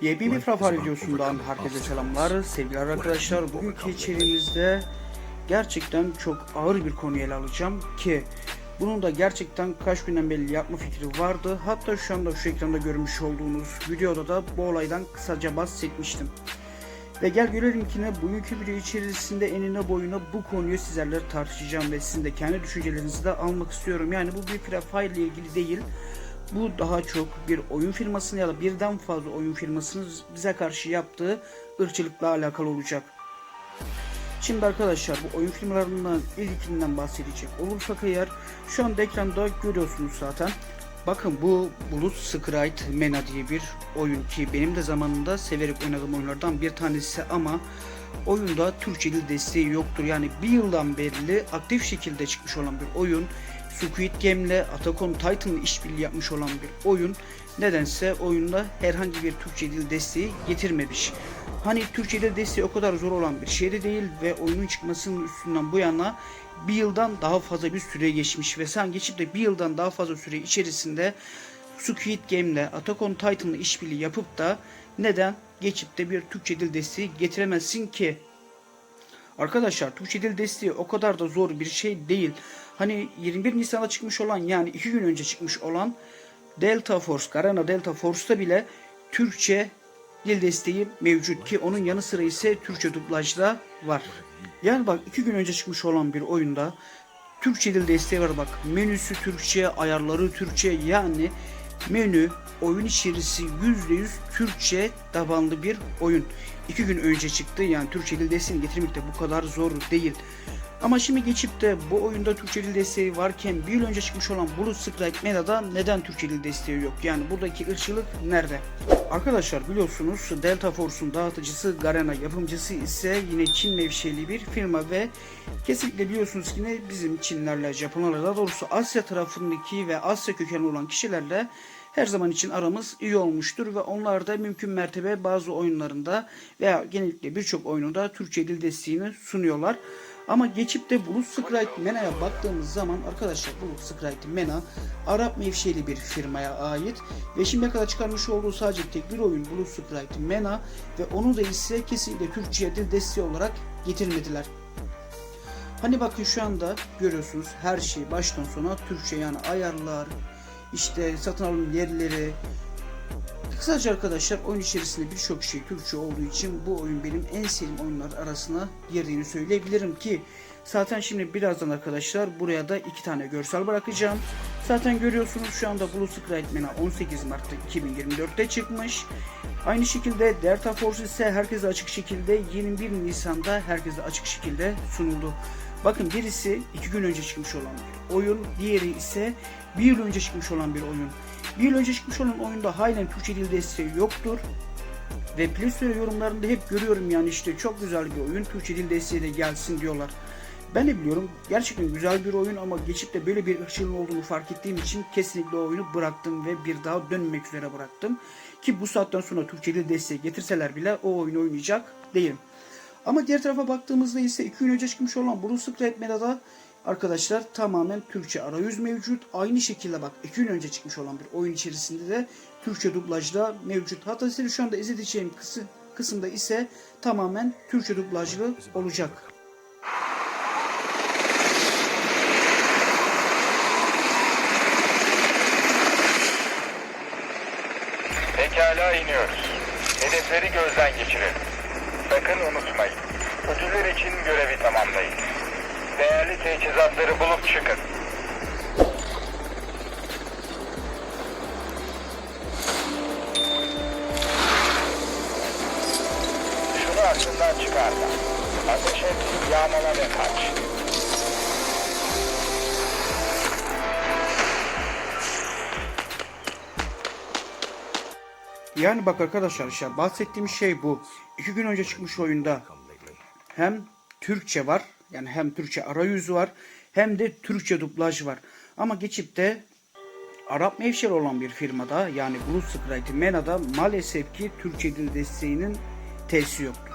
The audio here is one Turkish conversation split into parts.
Yepyeni bir Frafar videosundan herkese selamlar. Sevgili arkadaşlar bugünkü içeriğimizde gerçekten çok ağır bir konuyu ele alacağım ki bunun da gerçekten kaç günden beri yapma fikri vardı. Hatta şu anda şu ekranda görmüş olduğunuz videoda da bu olaydan kısaca bahsetmiştim. Ve gel görelim ki ne bugünkü video içerisinde enine boyuna bu konuyu sizlerle tartışacağım ve sizin de kendi düşüncelerinizi de almak istiyorum. Yani bu bir Free Fire ile ilgili değil. Bu daha çok bir oyun firmasının ya da birden fazla oyun firmasının bize karşı yaptığı ırkçılıkla alakalı olacak. Şimdi arkadaşlar bu oyun firmalarından ilkinden bahsedecek olursak eğer şu anda ekranda görüyorsunuz zaten. Bakın bu Bulut Sprite Mena diye bir oyun ki benim de zamanında severek oynadığım oyunlardan bir tanesi ama oyunda Türkçe dil desteği yoktur. Yani bir yıldan beri aktif şekilde çıkmış olan bir oyun. Squid Game ile Attack on Titan'la işbirliği yapmış olan bir oyun. Nedense oyunda herhangi bir Türkçe dil desteği getirmemiş. Hani Türkçe dil desteği o kadar zor olan bir şey de değil ve oyunun çıkmasının üstünden bu yana bir yıldan daha fazla bir süre geçmiş ve sen geçip de bir yıldan daha fazla süre içerisinde Squid Game ile Attack on Titan'la işbirliği yapıp da neden geçip de bir Türkçe dil desteği getiremezsin ki? Arkadaşlar Türkçe dil desteği o kadar da zor bir şey değil. Hani 21 Nisan'da çıkmış olan yani 2 gün önce çıkmış olan Delta Force, Garena Delta Force'ta bile Türkçe dil desteği mevcut ki onun yanı sıra ise Türkçe dublajda var. Yani bak 2 gün önce çıkmış olan bir oyunda Türkçe dil desteği var bak. Menüsü Türkçe, ayarları Türkçe yani menü oyun içerisi %100 Türkçe tabanlı bir oyun. 2 gün önce çıktı yani Türkçe dil desteğini getirmek de bu kadar zor değil. Ama şimdi geçip de bu oyunda Türkçe dil desteği varken bir yıl önce çıkmış olan Blue Sprite Meta'da neden Türkçe dil desteği yok? Yani buradaki ırkçılık nerede? Arkadaşlar biliyorsunuz Delta Force'un dağıtıcısı Garena yapımcısı ise yine Çin menşeli bir firma ve kesinlikle biliyorsunuz ki yine bizim Çinlerle Japonlarla daha doğrusu Asya tarafındaki ve Asya kökenli olan kişilerle her zaman için aramız iyi olmuştur ve onlar da mümkün mertebe bazı oyunlarında veya genellikle birçok oyununda Türkçe dil desteğini sunuyorlar. Ama geçip de Bulut Sprite Mena'ya baktığımız zaman arkadaşlar Bulut Sprite Mena Arap menşeli bir firmaya ait ve şimdiye kadar çıkarmış olduğu sadece tek bir oyun Bulut Sprite Mena ve onu da ise kesinlikle Türkçe dil desteği olarak getirmediler. Hani bakın şu anda görüyorsunuz her şey baştan sona Türkçe yani ayarlar, işte satın alım yerleri. Kısaca arkadaşlar oyun içerisinde birçok şey Türkçe olduğu için bu oyun benim en sevdiğim oyunlar arasına girdiğini söyleyebilirim ki zaten şimdi birazdan arkadaşlar buraya da iki tane görsel bırakacağım. Zaten görüyorsunuz şu anda Blue Sprite Mena 18 Mart'ta 2024'te çıkmış. Aynı şekilde Delta Force ise herkese açık şekilde 21 Nisan'da herkese açık şekilde sunuldu. Bakın birisi iki gün önce çıkmış olan bir oyun, diğeri ise bir yıl önce çıkmış olan bir oyun. Bir yıl önce çıkmış olan oyunda halen Türkçe dil desteği yoktur. Ve Play Store yorumlarında hep görüyorum yani işte çok güzel bir oyun, Türkçe dil desteği de gelsin diyorlar. Ben de biliyorum gerçekten güzel bir oyun ama geçip de böyle bir ırkçılığın olduğunu fark ettiğim için kesinlikle o oyunu bıraktım ve bir daha dönmek üzere bıraktım. Ki bu saatten sonra Türkçe dil desteği getirseler bile o oyunu oynayacak değilim. Ama diğer tarafa baktığımızda ise 2 gün önce çıkmış olan Blue Secret Meta'da arkadaşlar tamamen Türkçe arayüz mevcut. Aynı şekilde bak 2 gün önce çıkmış olan bir oyun içerisinde de Türkçe dublajda mevcut. Hatta size şu anda izleteceğim kısım, kısımda ise tamamen Türkçe dublajlı olacak. Pekala iniyoruz. Hedefleri gözden geçirelim. Sakın unutmayın. Ödüller için görevi tamamlayın. Değerli teçhizatları bulup çıkın. Şunu aklından çıkarma. Ateş et, yağmala ve. Yani bak arkadaşlar işte bahsettiğim şey bu. İki gün önce çıkmış oyunda hem Türkçe var yani hem Türkçe arayüzü var hem de Türkçe dublaj var. Ama geçip de Arap menşeli olan bir firmada yani Blue Sprite Mena'da maalesef ki Türkçe dil desteğinin tesisi yoktur.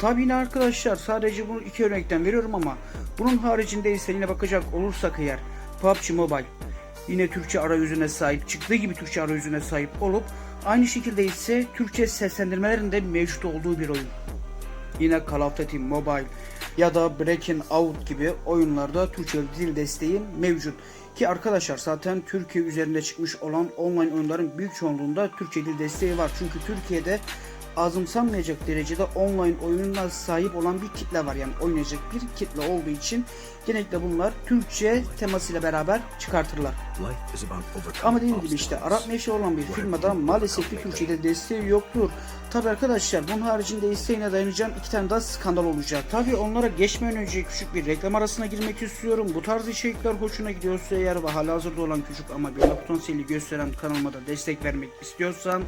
Tabii yine arkadaşlar sadece bunu iki örnekten veriyorum ama bunun haricinde ise yine bakacak olursak eğer PUBG Mobile yine Türkçe arayüzüne sahip çıktığı gibi Türkçe arayüzüne sahip olup Aynı şekilde ise Türkçe seslendirmelerinde mevcut olduğu bir oyun. Yine Call of Duty Mobile ya da Breaking Out gibi oyunlarda Türkçe dil desteği mevcut. Ki arkadaşlar zaten Türkiye üzerinde çıkmış olan online oyunların büyük çoğunluğunda Türkçe dil desteği var. Çünkü Türkiye'de azımsanmayacak derecede online oyununa sahip olan bir kitle var. Yani oynayacak bir kitle olduğu için genellikle bunlar Türkçe temasıyla beraber çıkartırlar. Ama dediğim gibi işte Arap meşe olan bir firmada maalesef bir Türkçe'de desteği yoktur. Tabi arkadaşlar bunun haricinde isteğine dayanacağım iki tane daha skandal olacak. Tabi onlara geçmeden önce küçük bir reklam arasına girmek istiyorum. Bu tarz içerikler hoşuna gidiyorsa eğer ve hala hazırda olan küçük ama bir potansiyeli gösteren kanalıma da destek vermek istiyorsan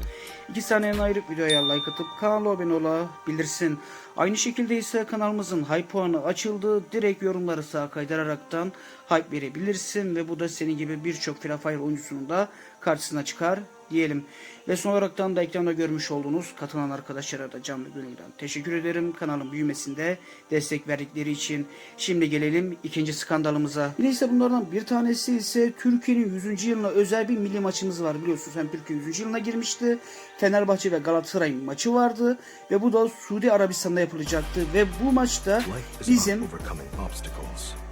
iki saniye ayırıp videoya like atıp kanala abone olabilirsin. Aynı şekilde ise kanalımızın hype puanı açıldı. Direkt yorumları sağa kaydıraraktan hype verebilirsin ve bu da senin gibi birçok Free Fire oyuncusunun da karşısına çıkar diyelim. Ve son olaraktan da ekranda görmüş olduğunuz katılan arkadaşlara da canlı gönülden teşekkür ederim. Kanalın büyümesinde destek verdikleri için. Şimdi gelelim ikinci skandalımıza. Yine ise bunlardan bir tanesi ise Türkiye'nin 100. yılına özel bir milli maçımız var. Biliyorsunuz hem Türkiye 100. yılına girmişti. Fenerbahçe ve Galatasaray'ın maçı vardı. Ve bu da Suudi Arabistan'da yapılacaktı. Ve bu maçta bizim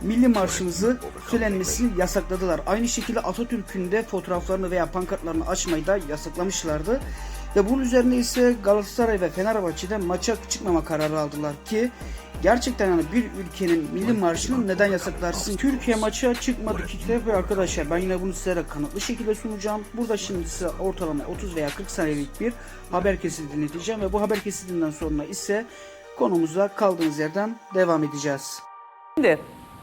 milli marşımızı söylenmesini yasakladılar. Aynı şekilde Atatürk'ün de fotoğraflarını veya pankartlarını açmayı da yasaklamışlardı. Ve bunun üzerine ise Galatasaray ve Fenerbahçe'de maça çıkmama kararı aldılar ki gerçekten yani bir ülkenin milli marşını neden yasaklarsın? Türkiye maça çıkmadı ki ve arkadaşlar ben yine bunu sizlere kanıtlı şekilde sunacağım. Burada şimdi size ortalama 30 veya 40 saniyelik bir haber kesiti dinleteceğim ve bu haber kesitinden sonra ise konumuza kaldığımız yerden devam edeceğiz. Şimdi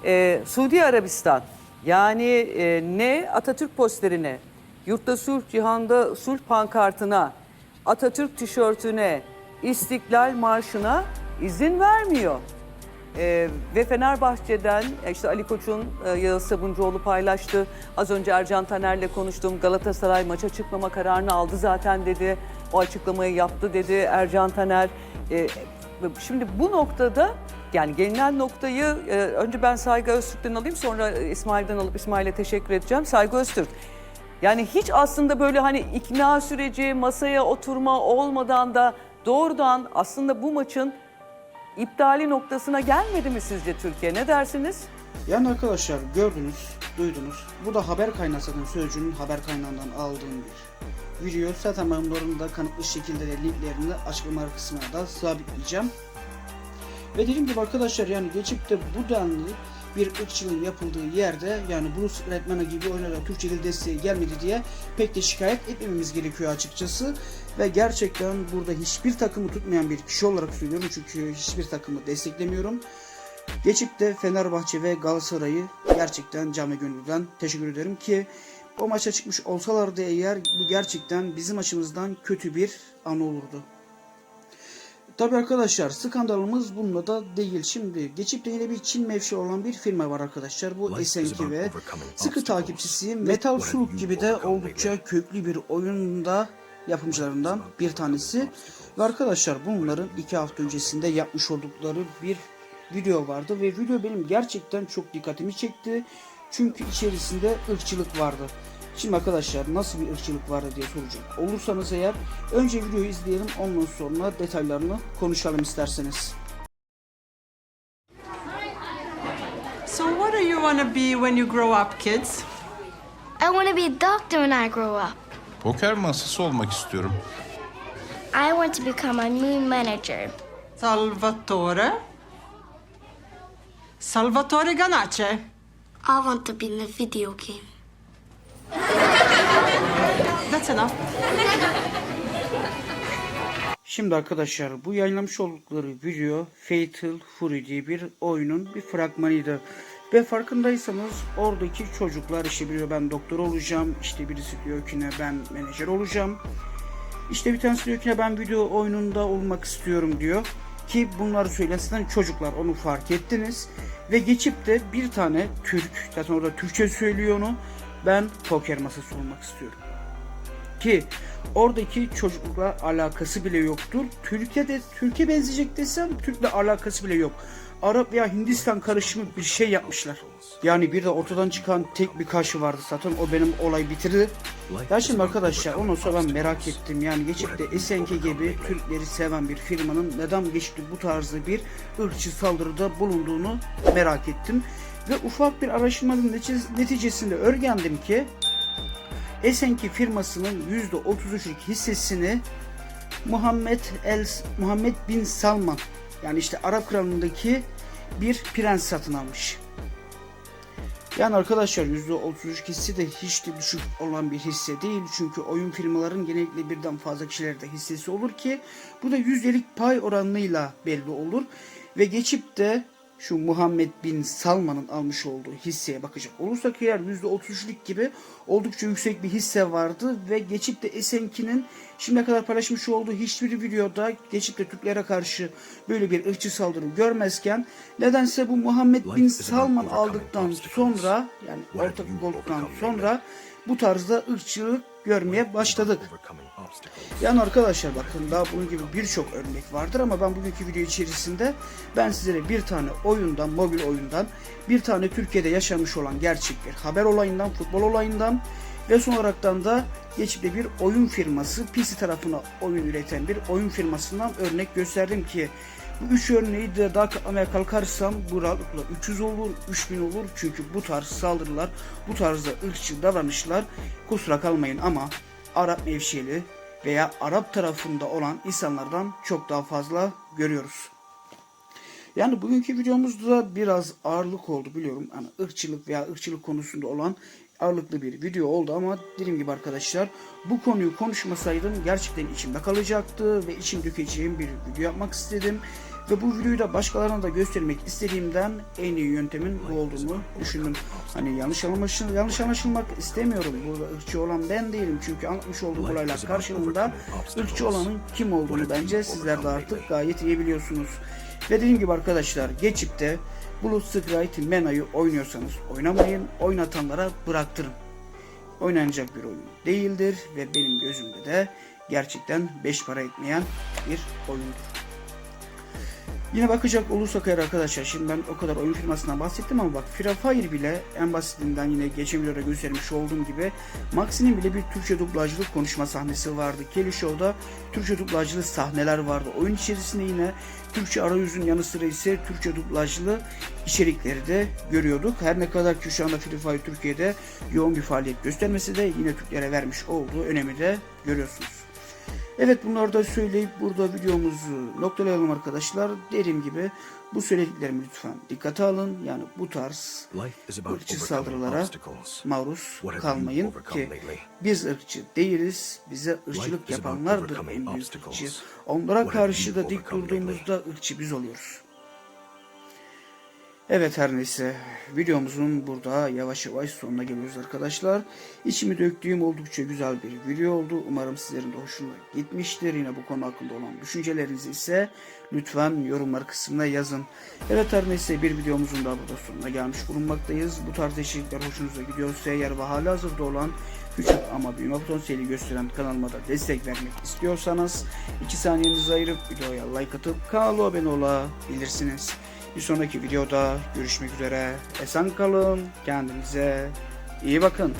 e, Suudi Arabistan yani e, ne Atatürk posterine, yurtta sulh, cihanda sulh pankartına, Atatürk tişörtüne, İstiklal Marşı'na izin vermiyor. E, ve Fenerbahçe'den işte Ali Koç'un e, Yağız Sabuncuoğlu paylaştı. Az önce Ercan Taner'le konuştum. Galatasaray maça çıkmama kararını aldı zaten dedi. O açıklamayı yaptı dedi Ercan Taner. E, şimdi bu noktada yani gelinen noktayı e, önce ben Saygı Öztürk'ten alayım sonra İsmail'den alıp İsmail'e teşekkür edeceğim. Saygı Öztürk. Yani hiç aslında böyle hani ikna süreci, masaya oturma olmadan da doğrudan aslında bu maçın iptali noktasına gelmedi mi sizce Türkiye? Ne dersiniz? Yani arkadaşlar gördünüz, duydunuz. Bu da haber kaynağı zaten sözcüğünün haber kaynağından aldığım bir video. Zaten ben bunların da kanıtlı şekilde de linklerini açıklama kısmına da sabitleyeceğim. Ve dediğim gibi arkadaşlar yani geçip de bu denli bir ırkçılığın yapıldığı yerde yani Bruce Redman'a gibi oyunlara Türkçe dil desteği gelmedi diye pek de şikayet etmememiz gerekiyor açıkçası. Ve gerçekten burada hiçbir takımı tutmayan bir kişi olarak söylüyorum çünkü hiçbir takımı desteklemiyorum. Geçip de Fenerbahçe ve Galatasaray'ı gerçekten canı gönülden teşekkür ederim ki o maça çıkmış olsalardı eğer bu gerçekten bizim açımızdan kötü bir an olurdu. Tabi arkadaşlar skandalımız bununla da değil. Şimdi geçip de yine bir Çin mevşi olan bir firma var arkadaşlar. Bu Esenki ve sıkı takipçisi Metal Slug gibi de oldukça köklü bir oyunda yapımcılarından bir tanesi. Ve arkadaşlar bunların iki hafta öncesinde yapmış oldukları bir video vardı ve video benim gerçekten çok dikkatimi çekti. Çünkü içerisinde ırkçılık vardı. Şimdi arkadaşlar nasıl bir ırkçılık vardı diye soracak olursanız eğer önce videoyu izleyelim ondan sonra detaylarını konuşalım isterseniz. So, what do you want to be when you grow up, kids? I want to be a doctor when I grow up. Poker masası olmak istiyorum. I want to become a moon manager. Salvatore? Salvatore Ganache. I want to be in a video game. That's enough. Şimdi arkadaşlar bu yayınlamış oldukları video Fatal Fury diye bir oyunun bir fragmanıydı. Ve farkındaysanız oradaki çocuklar işte biri ben doktor olacağım, işte birisi diyor ki ne ben menajer olacağım. İşte bir tanesi diyor ki ne ben video oyununda olmak istiyorum diyor. Ki bunları söyleyen çocuklar onu fark ettiniz. Ve geçip de bir tane Türk, zaten orada Türkçe söylüyor onu. Ben poker masası olmak istiyorum ki oradaki çocukla alakası bile yoktur. Türkiye'de Türkiye benzeyecek desem Türk'le alakası bile yok. Arap veya Hindistan karışımı bir şey yapmışlar. Yani bir de ortadan çıkan tek bir kaşı vardı zaten o benim olay bitirdi. Ya şimdi arkadaşlar ondan sonra ben merak ettim yani geçip de Esenki gibi Türkleri seven bir firmanın neden de bu tarzda bir ırkçı saldırıda bulunduğunu merak ettim. Ve ufak bir araştırmanın netice- neticesinde öğrendim ki Esenki firmasının %33'lük hissesini Muhammed El Muhammed bin Salman yani işte Arap kralındaki bir prens satın almış. Yani arkadaşlar %33 hisse de hiç de düşük olan bir hisse değil. Çünkü oyun firmaların genellikle birden fazla kişilerde hissesi olur ki bu da yüzdelik pay oranıyla belli olur. Ve geçip de şu Muhammed bin Salman'ın almış olduğu hisseye bakacak olursak eğer %33'lük gibi oldukça yüksek bir hisse vardı ve geçip de Esenki'nin şimdiye kadar paylaşmış olduğu hiçbir videoda geçip de Türklere karşı böyle bir ırkçı saldırı görmezken nedense bu Muhammed bin Salman aldıktan sonra yani ortak olduktan sonra bu tarzda ırkçılık görmeye başladık. Yani arkadaşlar bakın daha bunun gibi birçok örnek vardır ama ben bugünkü video içerisinde ben sizlere bir tane oyundan, mobil oyundan, bir tane Türkiye'de yaşanmış olan gerçek bir haber olayından, futbol olayından ve son olaraktan da geçip bir oyun firması, PC tarafına oyun üreten bir oyun firmasından örnek gösterdim ki bu üç örneği de daha katlamaya kalkarsam bu rahatlıkla 300 olur, 3000 olur. Çünkü bu tarz saldırılar, bu tarzda ırkçı davranışlar kusura kalmayın ama Arap mevşeli veya Arap tarafında olan insanlardan çok daha fazla görüyoruz. Yani bugünkü videomuzda biraz ağırlık oldu biliyorum. Hani ırkçılık veya ırkçılık konusunda olan ağırlıklı bir video oldu ama dediğim gibi arkadaşlar bu konuyu konuşmasaydım gerçekten içimde kalacaktı ve içim dökeceğim bir video yapmak istedim. Ve bu videoyu da başkalarına da göstermek istediğimden en iyi yöntemin bu olduğunu düşündüm. Hani yanlış anlaşıl yanlış anlaşılmak istemiyorum. Burada ırkçı olan ben değilim. Çünkü anlatmış olduğum olaylar karşılığında ırkçı olanın kim olduğunu bence sizler de artık gayet iyi biliyorsunuz. Ve dediğim gibi arkadaşlar geçip de Blue Strike Mena'yı oynuyorsanız oynamayın, oynatanlara bıraktırın. Oynanacak bir oyun değildir ve benim gözümde de gerçekten 5 para etmeyen bir oyundur. Yine bakacak olursak eğer arkadaşlar şimdi ben o kadar oyun firmasından bahsettim ama bak Free Fire bile en basitinden yine geçen videoda göstermiş olduğum gibi Maxi'nin bile bir Türkçe dublajlı konuşma sahnesi vardı. Kelly Show'da Türkçe dublajlı sahneler vardı. Oyun içerisinde yine Türkçe arayüzün yanı sıra ise Türkçe dublajlı içerikleri de görüyorduk. Her ne kadar ki şu anda Free Fire Türkiye'de yoğun bir faaliyet göstermesi de yine Türklere vermiş olduğu önemi de görüyorsunuz. Evet bunları da söyleyip burada videomuzu noktalayalım arkadaşlar. Dediğim gibi bu söylediklerimi lütfen dikkate alın. Yani bu tarz ırkçı saldırılara maruz kalmayın ki biz ırkçı değiliz. Bize ırkçılık yapanlardır en büyük ırkçı. Onlara karşı da dik durduğumuzda ırkçı biz oluyoruz. Evet her neyse videomuzun burada yavaş yavaş sonuna geliyoruz arkadaşlar. İçimi döktüğüm oldukça güzel bir video oldu. Umarım sizlerin de hoşuna gitmiştir. Yine bu konu hakkında olan düşüncelerinizi ise lütfen yorumlar kısmına yazın. Evet her neyse bir videomuzun daha burada sonuna gelmiş bulunmaktayız. Bu tarz içerikler hoşunuza gidiyorsa eğer ve hala hazırda olan küçük ama büyüme potansiyeli gösteren kanalıma da destek vermek istiyorsanız 2 saniyenizi ayırıp videoya like atıp kanala abone olabilirsiniz. Bir sonraki videoda görüşmek üzere. Esen kalın. Kendinize iyi bakın.